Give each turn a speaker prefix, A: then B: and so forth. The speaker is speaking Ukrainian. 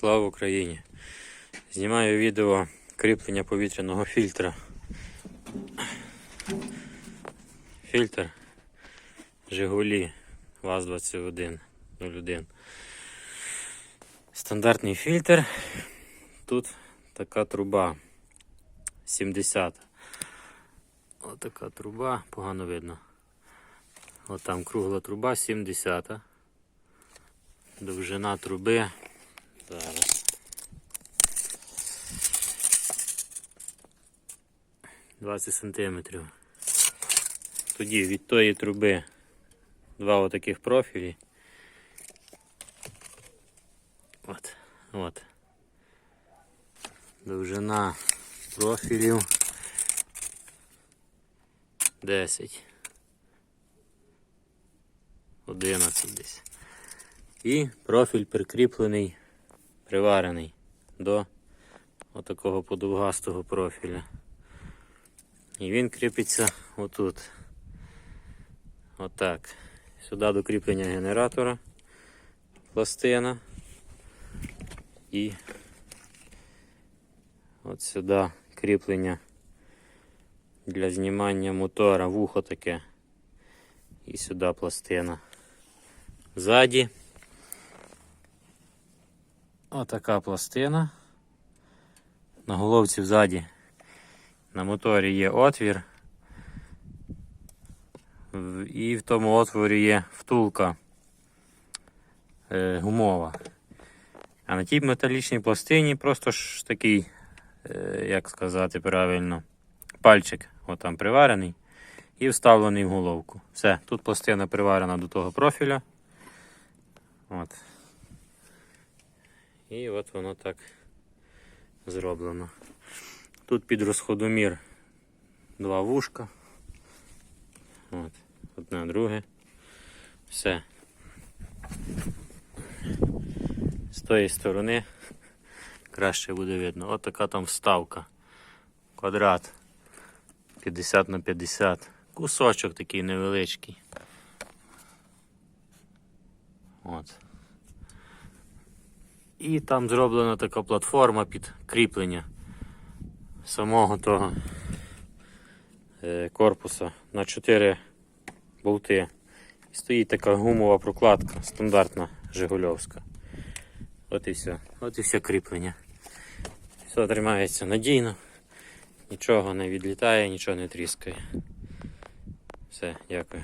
A: Слава Україні! Знімаю відео кріплення повітряного фільтра. Фільтр Жигулі ВАЗ-2101. Стандартний фільтр. Тут така труба 70. Ось така труба, погано видно. От там кругла труба 70. Довжина труби. Зараз. 20 сантиметрів. Тоді від тої труби два отаких профілі. От, от. Довжина профілів 10. 11 десь. І профіль прикріплений, приварений до отакого подовгастого профіля. І він кріпиться отут. Отак. Сюди до кріплення генератора пластина. І от сюди кріплення для знімання мотора, вухо таке. І сюди пластина. Ззаді отака пластина. На головці ззаді на моторі є отвір. І в тому отворі є втулка е, гумова. А на тій металічній пластині просто ж такий, е, як сказати правильно, пальчик отам приварений і вставлений в головку. Все, тут пластина приварена до того профіля. От. І от воно так зроблено. Тут під розходомір два вушка. От. Одне, друге. Все. З тої сторони краще буде видно. От така там вставка. Квадрат 50 на 50. Кусочок такий невеличкий. От. І там зроблена така платформа під кріплення самого того е, корпуса на 4 болти. І стоїть така гумова прокладка, стандартна Жигульовська. От і все. От і все кріплення. Все тримається надійно, нічого не відлітає, нічого не тріскає. Все, дякую.